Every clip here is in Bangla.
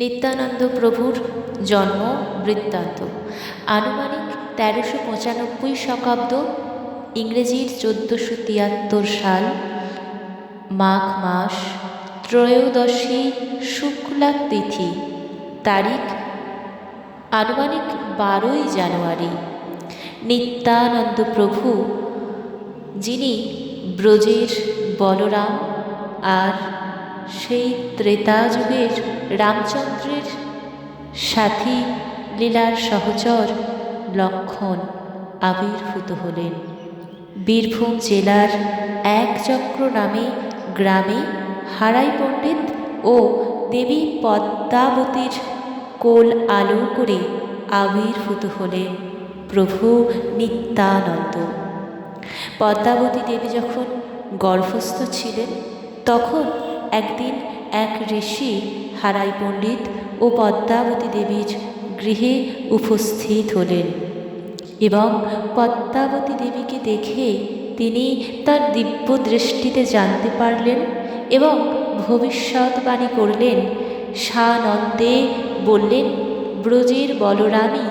নিত্যানন্দ প্রভুর জন্ম বৃত্তান্ত। আনুমানিক তেরোশো পঁচানব্বই শকাব্দ, ইংরেজির চোদ্দোশো তিয়াত্তর সাল, মাঘ মাস, ত্রয়োদশী শুক্লা তিথি তারিখ, আনুমানিক বারোই জানুয়ারি। নিত্যানন্দ প্রভু, যিনি ব্রজের বলরাম আর সেই ত্রেতা যুগের রামচন্দ্রের সাথী লীলার সহচর লক্ষণ আবির্ভূত হলেন। বীরভূম জেলার এক চক্র নামে গ্রামে হারাই পণ্ডিত ও দেবী পদ্মাবতীর কোল আলো করে আবির্ভূত হলেন প্রভু নিত্যানন্দ। পদ্মাবতী দেবী যখন গর্ভস্থ ছিলেন, তখন একদিন এক ঋষি, হারাই পণ্ডিত ও পদ্মাবতী দেবীর গৃহে উপস্থিত হলেন এবং পদ্মাবতী দেবীকে দেখে তিনি তার দিব্য দৃষ্টিতে জানতে পারলেন এবং ভবিষ্যৎবাণী করলেন, সানন্দে বললেন, ব্রজের বলরামী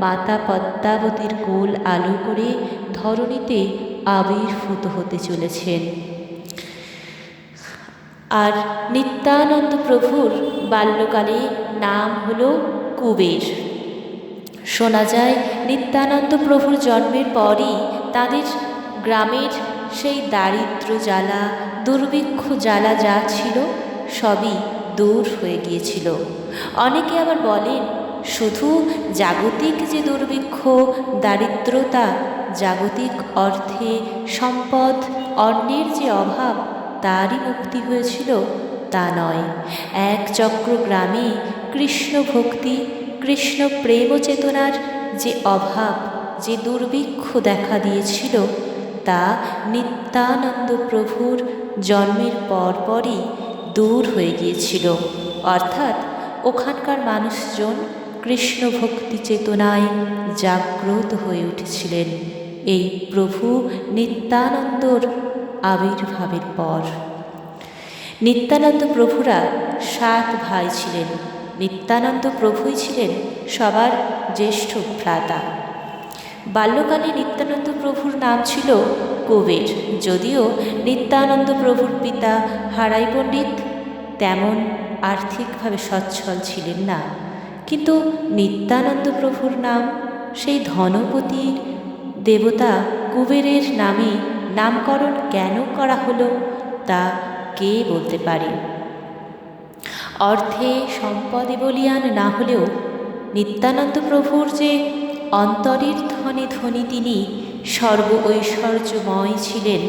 মাতা পদ্মাবতীর কোল আলো করে ধরণীতে আবির্ভূত হতে চলেছেন। আর নিত্যানন্দ প্রভুর বাল্যকালে নাম হল কুবের। শোনা যায়, নিত্যানন্দ প্রভুর জন্মের পরই তাদের গ্রামের সেই দারিদ্র জ্বালা, দুর্ভিক্ষ জ্বালা যা ছিল, সবই দূর হয়ে গিয়েছিল। অনেকে আবার বলেন, শুধু জাগতিক যে দুর্ভিক্ষ, দারিদ্রতা জাগতিক অর্থে সম্পদ, অন্যের যে অভাব তারই মুক্তি হয়েছিল তা নয়। এক চক্র গ্রামে কৃষ্ণ ভক্তি, কৃষ্ণ প্রেম চেতনার যে অভাব, যে দুর্ভিক্ষ দেখা দিয়েছিল, তা নিত্যানন্দ প্রভুর জন্মের পরপরই দূর হয়ে গিয়েছিল। অর্থাৎ ওখানকার মানুষজন কৃষ্ণ ভক্তি চেতনায় জাগ্রত হয়ে উঠেছিলেন। এই প্রভু নিত্যানন্দর আবির্ভাবের পর। নিত্যানন্দ প্রভুরা সাত ভাই ছিলেন। নিত্যানন্দ প্রভুই ছিলেন সবার জ্যেষ্ঠ ভ্রাতা। বাল্যকালে নিত্যানন্দ প্রভুর নাম ছিল কুবের। যদিও নিত্যানন্দ প্রভুর পিতা হারাই পণ্ডিত তেমন আর্থিকভাবে সচ্ছল ছিলেন না। কিন্তু নিত্যানন্দ প্রভুর নাম সেই ধনপতির দেবতা কুবেরের নামে নামকরণ কেন করা হলো তা কে বলতে পারে? অর্থে সম্পদে বলিয়ান না হলেও নিত্যানন্দ প্রভুর যে অন্তরের ধনে ধনী তিনি সর্ব ঐশ্বর্যময় ছিলেন,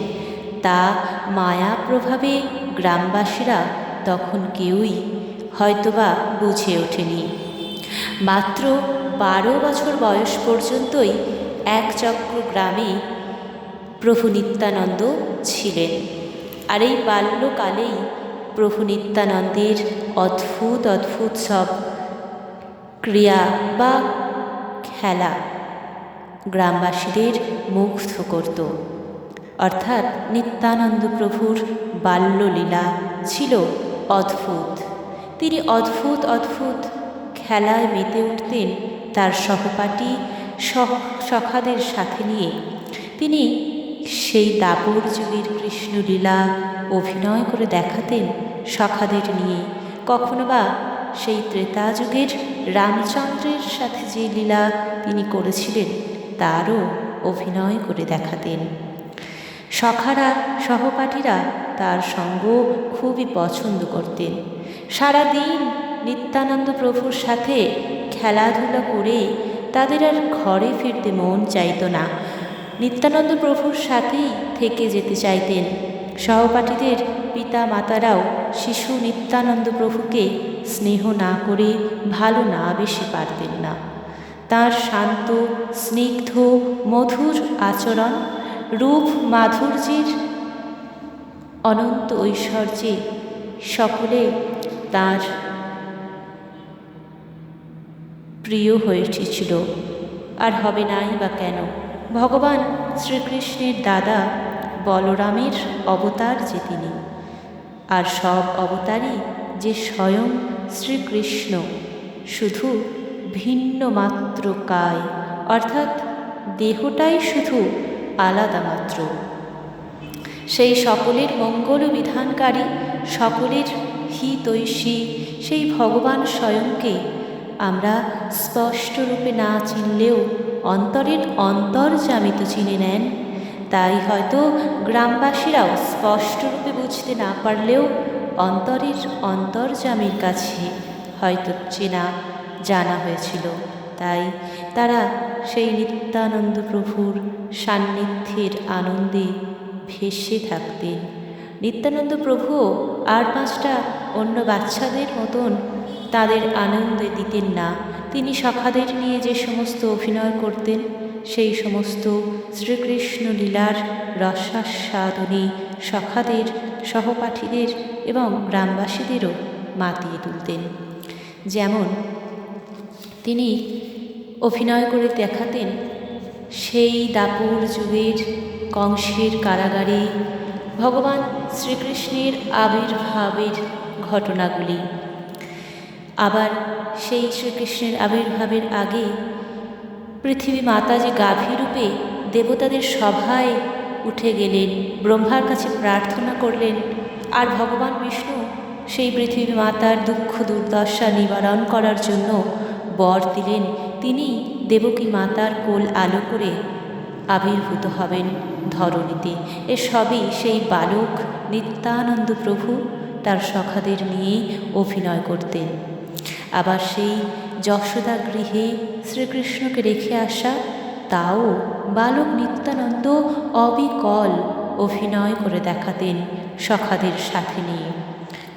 তা মায়া প্রভাবে গ্রামবাসীরা তখন কেউই হয়তোবা বুঝে ওঠেনি। মাত্র বারো বছর বয়স পর্যন্তই এক চক্র গ্রামে প্রভু নিত্যানন্দ ছিলেন। আর এই বাল্যকালেই প্রভু নিত্যানন্দের অদ্ভুত অদ্ভুত সব ক্রিয়া বা খেলা গ্রামবাসীদের মুগ্ধ করত। অর্থাৎ নিত্যানন্দ প্রভুর বাল্যলীলা ছিল অদ্ভুত। তিনি অদ্ভুত অদ্ভুত খেলায় মেতে উঠতেন তার সহপাঠী সহ সখাদের সাথে নিয়ে। তিনি সেই দাপর যুগের কৃষ্ণলীলা অভিনয় করে দেখাতেন সখাদের নিয়ে। কখনো বা সেই ত্রেতা যুগের রামচন্দ্রের সাথে যে লীলা তিনি করেছিলেন, তারও অভিনয় করে দেখাতেন। সখারা সহপাঠীরা তার সঙ্গ খুবই পছন্দ করতেন। সারাদিন নিত্যানন্দ প্রভুর সাথে খেলাধুলা করে তাদের আর ঘরে ফিরতে মন চাইত না। নিত্যানন্দ প্রভুর সাথেই থেকে যেতে চাইতেন। সহপাঠীদের পিতা মাতারাও শিশু নিত্যানন্দ প্রভুকে স্নেহ না করে ভালো না বেশি পারতেন না। তার শান্ত, স্নিগ্ধ, মধুর আচরণ, রূপ মাধুর্যের অনন্ত ঐশ্বর্যে সকলে তার প্রিয় হয়ে উঠেছিল। আর হবে নাই বা কেন? ভগবান শ্রীকৃষ্ণের দাদা বলরামের অবতার যে তিনি। আর সব অবতারই যে স্বয়ং শ্রীকৃষ্ণ, শুধু ভিন্ন মাত্র কায়, অর্থাৎ দেহটাই শুধু আলাদা মাত্র। সেই সকলের মঙ্গল বিধানকারী, সকলের হিতৈষী, সেই ভগবান স্বয়ংকে আমরা স্পষ্ট রূপে না চিনলেও অন্তরের অন্তর্জামিত চিনে নেন, তাই হয়তো গ্রামবাসীরাও স্পষ্টরূপে বুঝতে না পারলেও অন্তরের অন্তর্জামীর কাছে হয়তো চেনা, জানা হয়েছিল। তাই তারা সেই নিত্যানন্দ প্রভুর সান্নিধ্যের আনন্দে ভেসে থাকতেন। নিত্যানন্দ প্রভুও আর পাঁচটা অন্য বাচ্চাদের মতন তাদের আনন্দে দিতেন না তিনি সখাদের নিয়ে যে সমস্ত অভিনয় করতেন, সেই সমস্ত শ্রীকৃষ্ণ লীলার রসাস্বাদনী সখাদের সহপাঠীদের এবং গ্রামবাসীদেরও মাতিয়ে তুলতেন। যেমন তিনি অভিনয় করে দেখাতেন সেই দাপুর যুগের কংসের কারাগারে ভগবান শ্রীকৃষ্ণের আবির্ভাবের ঘটনাগুলি। আবার সেই শ্রীকৃষ্ণের আবির্ভাবের আগে পৃথিবী মাতা যে গাভীরূপে দেবতাদের সভায় উঠে গেলেন, ব্রহ্মার কাছে প্রার্থনা করলেন, আর ভগবান বিষ্ণু সেই পৃথিবী মাতার দুঃখ দুর্দশা নিবারণ করার জন্য বর দিলেন। তিনি দেবকী মাতার কোল আলো করে আবির্ভূত হবেন ধরণীতে। এ সবই সেই বালক নিত্যানন্দ প্রভু তার সখাদের নিয়ে অভিনয় করতেন। আবার সেই যশোদা গৃহে শ্রীকৃষ্ণকে রেখে আসা তাও বালক নিত্যানন্দ অবিকল অভিনয় করে দেখাতেন সখাদের সাথে নিয়ে।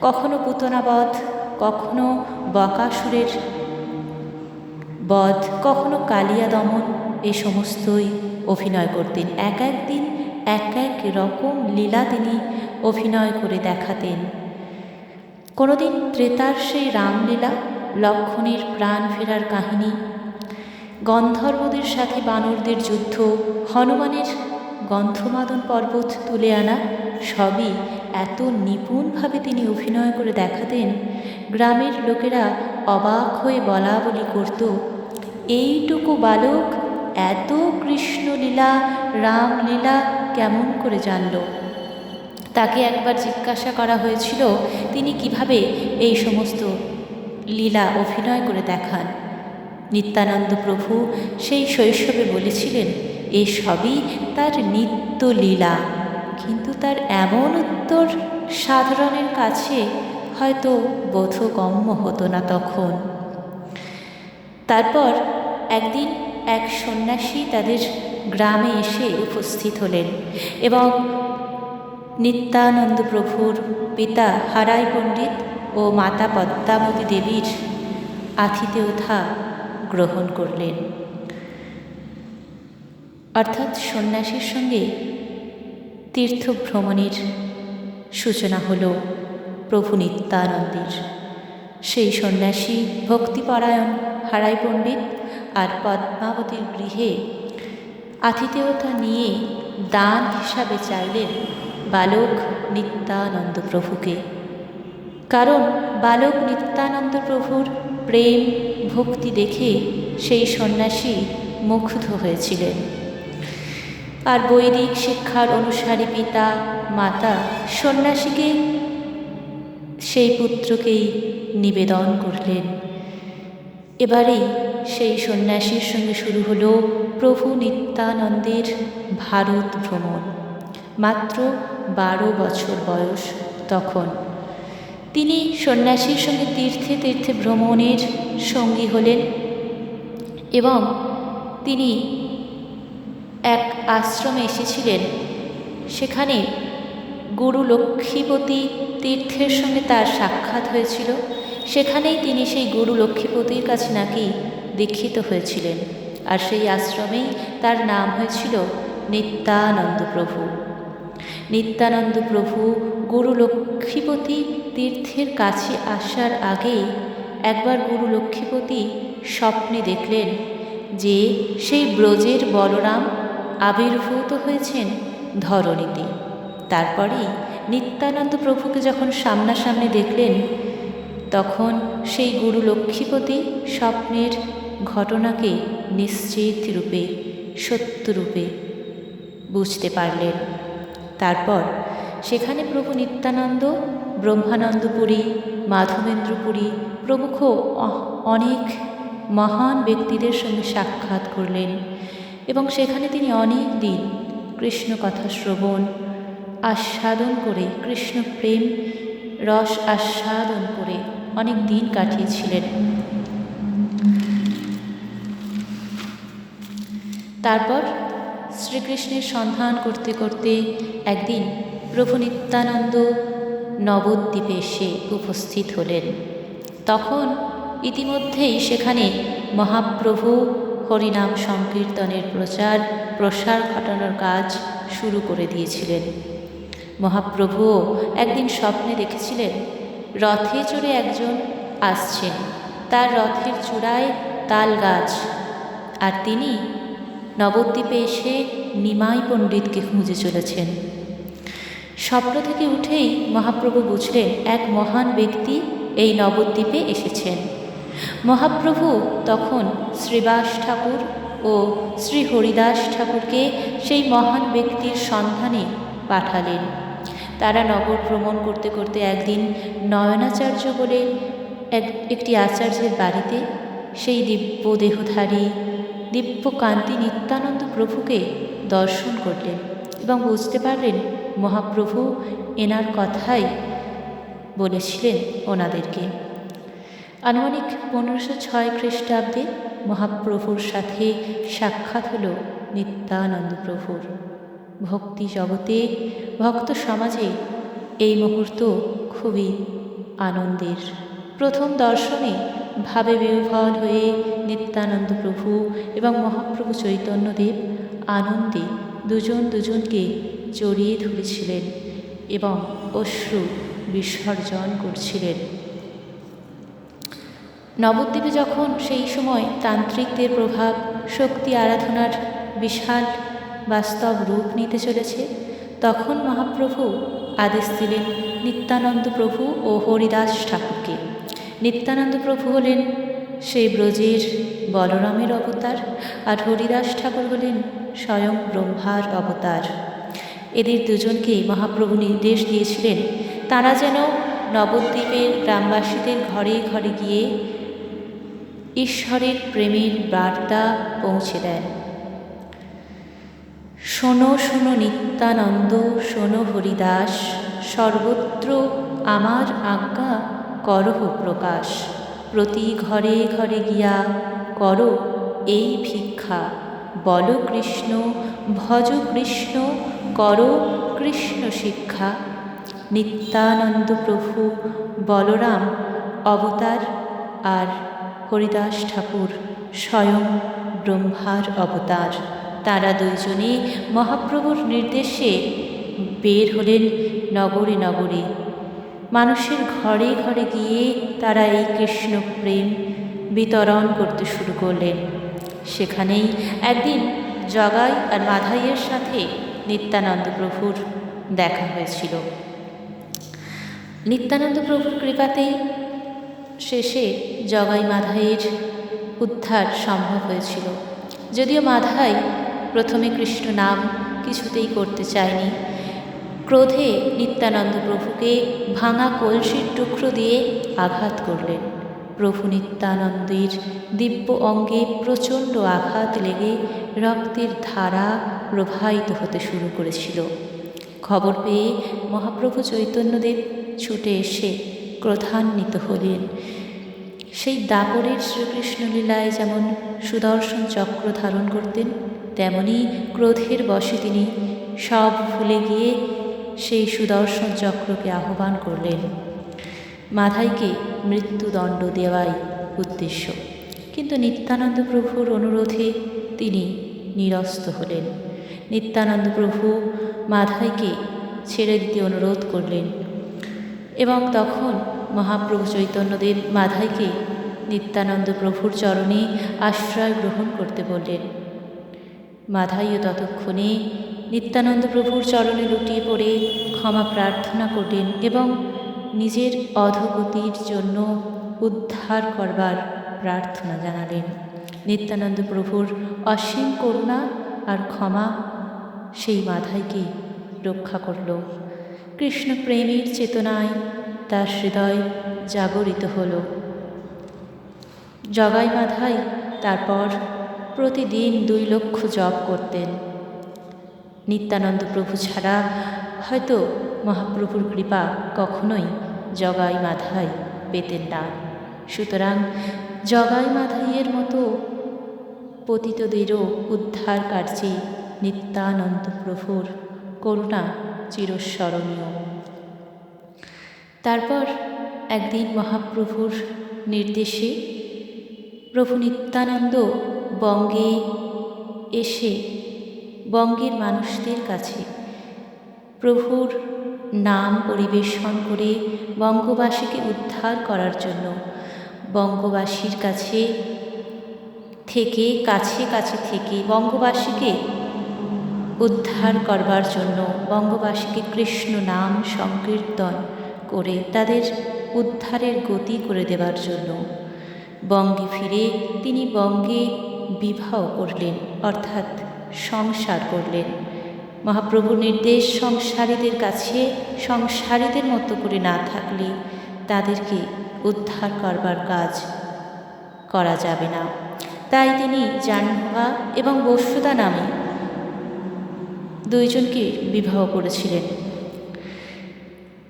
কখনো পুতনাবধ, কখনো বকাসুরের বধ, কখনো কালিয়া দমন, এ সমস্তই অভিনয় করতেন। এক এক দিন এক এক রকম লীলা তিনি অভিনয় করে দেখাতেন। কোনোদিন ত্রেতার সেই রামলীলা লক্ষণের প্রাণ ফেরার কাহিনী। গন্ধর্বদের সাথে বানরদের যুদ্ধ, হনুমানের গন্ধমাদন পর্বত তুলে আনা, সবই এত নিপুণভাবে তিনি অভিনয় করে দেখাতেন, গ্রামের লোকেরা অবাক হয়ে বলা বলি করত, এইটুকু বালক, এত কৃষ্ণলীলা, রামলীলা কেমন করে জানল? তাকে একবার জিজ্ঞাসা করা হয়েছিল, তিনি কীভাবে এই সমস্ত লীলা অভিনয় করে দেখান। নিত্যানন্দ প্রভু সেই শৈশবে বলেছিলেন, এ সবই তার নিত্য লীলা। কিন্তু তার এমন উত্তর সাধারণের কাছে হয়তো বোধগম্য হতো না তখন। তারপর একদিন এক সন্ন্যাসী তাদের গ্রামে এসে উপস্থিত হলেন এবং নিত্যানন্দ প্রভুর পিতা হারাই পণ্ডিত ও মাতা পদ্মাবতী দেবীর আতিথেয়তা গ্রহণ করলেন। অর্থাৎ সন্ন্যাসীর সঙ্গে তীর্থ ভ্রমণের সূচনা হল প্রভু নিত্যানন্দের। সেই সন্ন্যাসী ভক্তিপরায়ণ হারাই পণ্ডিত আর পদ্মাবতীর গৃহে আতিথেয়তা নিয়ে দান হিসাবে চাইলেন বালক নিত্যানন্দ প্রভুকে। কারণ বালক নিত্যানন্দ প্রভুর প্রেম, ভক্তি দেখে সেই সন্ন্যাসী মুগ্ধ হয়েছিলেন। আর বৈদিক শিক্ষার অনুসারী পিতা, মাতা সন্ন্যাসীকে সেই পুত্রকেই নিবেদন করলেন। এবারেই সেই সন্ন্যাসীর সঙ্গে শুরু হলো প্রভু নিত্যানন্দের ভারত ভ্রমণ। মাত্র বারো বছর বয়স তখন। তিনি সন্ন্যাসীর সঙ্গে তীর্থে তীর্থে ভ্রমণের সঙ্গী হলেন এবং তিনি এক আশ্রমে এসেছিলেন। সেখানে গুরু লক্ষ্মীপতি তীর্থের সঙ্গে তার সাক্ষাৎ হয়েছিল। সেখানেই তিনি সেই গুরু লক্ষ্মীপতির কাছে নাকি দীক্ষিত হয়েছিলেন। আর সেই আশ্রমেই তার নাম হয়েছিল নিত্যানন্দ প্রভু। নিত্যানন্দ প্রভু, গুরু লক্ষ্মীপতি তীর্থের কাছে আসার আগেই একবার গুরু লক্ষ্মীপতি স্বপ্নে দেখলেন যে সেই ব্রজের বলরাম আবির্ভূত হয়েছেন ধরণীতে। তারপরেই নিত্যানন্দ প্রভুকে যখন সামনাসামনি দেখলেন, তখন সেই গুরু লক্ষ্মীপতি স্বপ্নের ঘটনাকে নিশ্চিত রূপে সত্যরূপে বুঝতে পারলেন। তারপর সেখানে প্রভু নিত্যানন্দ ব্রহ্মানন্দপুরী, মাধবেন্দ্রপুরী প্রমুখ অনেক মহান ব্যক্তিদের সঙ্গে সাক্ষাৎ করলেন এবং সেখানে তিনি অনেক দিন কৃষ্ণ কথা শ্রবণ, আস্বাদন করে, কৃষ্ণ প্রেম, রস আস্বাদন করে অনেক দিন কাটিয়েছিলেন। তারপর শ্রীকৃষ্ণের সন্ধান করতে করতে একদিন প্রভু নিত্যানন্দ নবদ্বীপে এসে উপস্থিত হলেন। তখন ইতিমধ্যেই সেখানে মহাপ্রভু হরিনাম সংকীর্তনের প্রচার, প্রসার ঘটানোর কাজ শুরু করে দিয়েছিলেন। মহাপ্রভুও একদিন স্বপ্নে দেখেছিলেন, রথে চড়ে একজন আসছেন। তার রথের চূড়ায় তাল গাছ। আর তিনি নবদ্বীপে এসে নিমাই পণ্ডিতকে খুঁজে চলেছেন। স্বপ্ন থেকে উঠেই মহাপ্রভু বুঝলেন এক মহান ব্যক্তি এই নবদ্বীপে এসেছেন। মহাপ্রভু তখন শ্রীবাস ঠাকুর ও শ্রী হরিদাস ঠাকুরকে সেই মহান ব্যক্তির সন্ধানে পাঠালেন। তারা নগর ভ্রমণ করতে করতে একদিন নয়নাচার্য বলে এক, একটি আচার্যের বাড়িতে সেই দিব্য দেহধারী দিব্যকান্তি নিত্যানন্দ প্রভুকে দর্শন করলেন এবং বুঝতে পারলেন মহাপ্রভু এনার কথাই বলেছিলেন ওনাদেরকে। আনুমানিক পনেরোশো ছয় খ্রিস্টাব্দে মহাপ্রভুর সাথে সাক্ষাৎ হল নিত্যানন্দ প্রভুর। ভক্তি জগতে, ভক্ত সমাজে এই মুহূর্ত খুবই আনন্দের। প্রথম দর্শনে ভাবে বিহ্বল হয়ে নিত্যানন্দ প্রভু এবং মহাপ্রভু চৈতন্যদেব আনন্দে দুজন দুজনকে জড়িয়ে ধরেছিলেন এবং অশ্রু বিসর্জন করছিলেন। নবদ্বীপে যখন সেই সময় তান্ত্রিকদের প্রভাব শক্তি আরাধনার বিশাল বাস্তব রূপ নিতে চলেছে, তখন মহাপ্রভু আদেশ দিলেন নিত্যানন্দ প্রভু ও হরিদাস ঠাকুরকে। নিত্যানন্দ প্রভু হলেন সেই ব্রজের বলরামের অবতার আর হরিদাস ঠাকুর হলেন স্বয়ং ব্রহ্মার অবতার। এদের দুজনকে মহাপ্রভু নির্দেশ দিয়েছিলেন। তারা যেন নবদ্বীপের গ্রামবাসীদের ঘরে ঘরে গিয়ে ঈশ্বরের প্রেমের বার্তা পৌঁছে দেন। শোনো শোনো নিত্যানন্দ, শোনো হরিদাস, সর্বত্র আমার আজ্ঞা করহ প্রকাশ। প্রতি ঘরে ঘরে গিয়া করো এই ভিক্ষা। বল কৃষ্ণ, ভজ কৃষ্ণ, কর কৃষ্ণ শিক্ষা। নিত্যানন্দ প্রভু, বলরাম, অবতার আর হরিদাস ঠাকুর স্বয়ং ব্রহ্মার অবতার। তারা দুইজনে মহাপ্রভুর নির্দেশে বের হলেন নগরে নগরে। মানুষের ঘরে ঘরে গিয়ে তারা এই কৃষ্ণ প্রেম বিতরণ করতে শুরু করলেন। সেখানেই একদিন জগাই আর মাধাইয়ের সাথে নিত্যানন্দ প্রভুর দেখা হয়েছিল। নিত্যানন্দ প্রভুর কৃপাতেই শেষে জগাই মাধাইয়ের উদ্ধার সম্ভব হয়েছিল। যদিও মাধাই প্রথমে কৃষ্ণ নাম কিছুতেই করতে চায়নি। ক্রোধে নিত্যানন্দ প্রভুকে ভাঙা কলসির টুকরো দিয়ে আঘাত করলেন। প্রভু নিত্যানন্দের দিব্য অঙ্গে প্রচণ্ড আঘাত লেগে রক্তের ধারা প্রবাহিত হতে শুরু করেছিল। খবর পেয়ে মহাপ্রভু চৈতন্যদেব ছুটে এসে ক্রোধান্বিত হলেন। সেই দাপরের শ্রীকৃষ্ণ লীলায় যেমন সুদর্শন চক্র ধারণ করতেন, তেমনি ক্রোধের বশে তিনি সব ভুলে গিয়ে সেই সুদর্শন চক্রকে আহ্বান করলেন। মাধাইকে মৃত্যুদণ্ড দেওয়াই উদ্দেশ্য। কিন্তু নিত্যানন্দ প্রভুর অনুরোধে তিনি নিরস্ত হলেন। নিত্যানন্দ প্রভু মাধাইকে ছেড়ে দিতে অনুরোধ করলেন এবং তখন মহাপ্রভু চৈতন্যদেব মাধাইকে নিত্যানন্দ প্রভুর চরণে আশ্রয় গ্রহণ করতে বললেন। মাধাইও ততক্ষণে নিত্যানন্দ প্রভুর চরণে লুটিয়ে পড়ে ক্ষমা প্রার্থনা করলেন এবং নিজের অধগতির জন্য উদ্ধার করবার প্রার্থনা জানালেন। নিত্যানন্দ প্রভুর অসীম করুণা আর ক্ষমা সেই মাধাইকে রক্ষা করল। কৃষ্ণ প্রেমের চেতনায় তার হৃদয় জাগরিত হল। জগাই মাধাই তারপর প্রতিদিন দুই লক্ষ জপ করতেন। নিত্যানন্দ প্রভু ছাড়া হয়তো মহাপ্রভুর কৃপা কখনোই জগাই মাধাই পেতেন না। সুতরাং জগাই মাধাইয়ের মতো পতিতদেরও উদ্ধার কার্যে নিত্যানন্দ প্রভুর করুণা চিরস্মরণীয়। তারপর একদিন মহাপ্রভুর নির্দেশে প্রভু নিত্যানন্দ বঙ্গে এসে বঙ্গের মানুষদের কাছে প্রভুর নাম পরিবেশন করে বঙ্গবাসীকে উদ্ধার করার জন্য। বঙ্গবাসীর কাছে থেকে, কাছে কাছে থেকে বঙ্গবাসীকে উদ্ধার করবার জন্য বঙ্গবাসীকে কৃষ্ণ নাম সংকীর্তন করে তাদের উদ্ধারের গতি করে দেবার জন্য। বঙ্গে ফিরে তিনি বঙ্গে বিবাহ করলেন, অর্থাৎ সংসার করলেন। মহাপ্রভু নির্দেশ সংসারীদের কাছে, সংসারীদের মতো করে না থাকলে তাদেরকে উদ্ধার করবার কাজ করা যাবে না। তাই তিনি জাহ্নবা এবং বসুদা নামে দুইজনকে বিবাহ করেছিলেন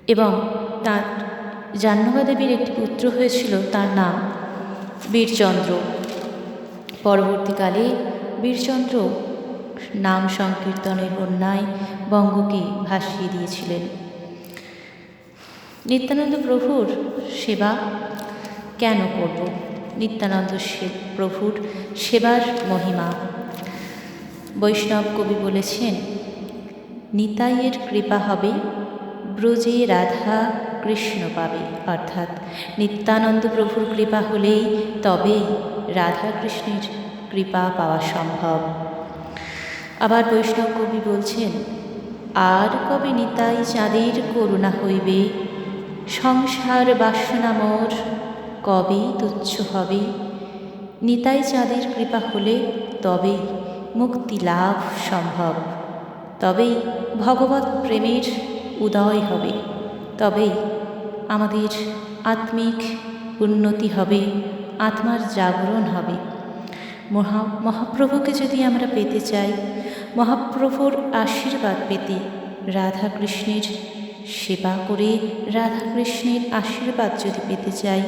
এবং তার জাহ্নবা দেবীর একটি পুত্র হয়েছিল, তার নাম বীরচন্দ্র। পরবর্তীকালে বীরচন্দ্র নাম সংকীর্তনের বন্যায় বঙ্গকে ভাসিয়ে দিয়েছিলেন। নিত্যানন্দ প্রভুর সেবা কেন করব? নিত্যানন্দ প্রভুর সেবার মহিমা। বৈষ্ণব কবি বলেছেন, নিতাইয়ের কৃপা হবে, ব্রজে রাধা কৃষ্ণ পাবে। অর্থাৎ নিত্যানন্দ প্রভুর কৃপা হলেই তবেই রাধা কৃষ্ণের কৃপা পাওয়া সম্ভব। আবার বৈষ্ণব কবি বলছেন, আর কবে নিতাই চাঁদের করুণা হইবে? সংসার বাসনা মোর কবেই তুচ্ছ হবে? নিতাই চাঁদের কৃপা হলে তবেই মুক্তি লাভ সম্ভব। তবেই ভগবত প্রেমের উদয় হবে। তবেই আমাদের আত্মিক উন্নতি হবে, আত্মার জাগরণ হবে। মহা, মহাপ্রভুকে যদি আমরা পেতে চাই, মহাপ্রভুর আশীর্বাদ পেতে রাধা কৃষ্ণের সেবা করে রাধা কৃষ্ণের আশীর্বাদ যদি পেতে চাই,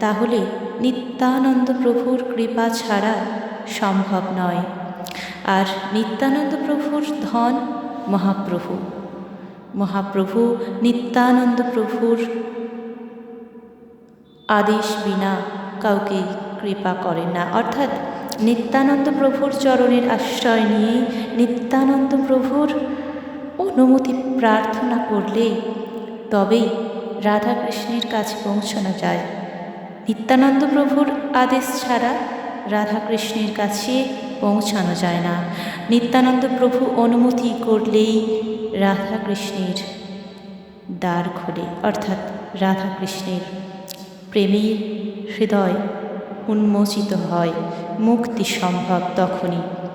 তাহলে নিত্যানন্দ প্রভুর কৃপা ছাড়া সম্ভব নয়। আর নিত্যানন্দ প্রভুর ধন মহাপ্রভু। মহাপ্রভু নিত্যানন্দ প্রভুর আদেশ বিনা কাউকে কৃপা করেন না। অর্থাৎ নিত্যানন্দ প্রভুর চরণের আশ্রয় নিয়ে নিত্যানন্দ প্রভুর অনুমতি প্রার্থনা করলে তবেই রাধাকৃষ্ণের কাছে পৌঁছানো যায়। নিত্যানন্দ প্রভুর আদেশ ছাড়া রাধাকৃষ্ণের কাছে পৌঁছানো যায় না। নিত্যানন্দ প্রভু অনুমতি করলেই রাধাকৃষ্ণের দ্বার খোলে, অর্থাৎ রাধাকৃষ্ণের প্রেমের হৃদয় উন্মোচিত হয়। মুক্তি সম্ভব তখনই।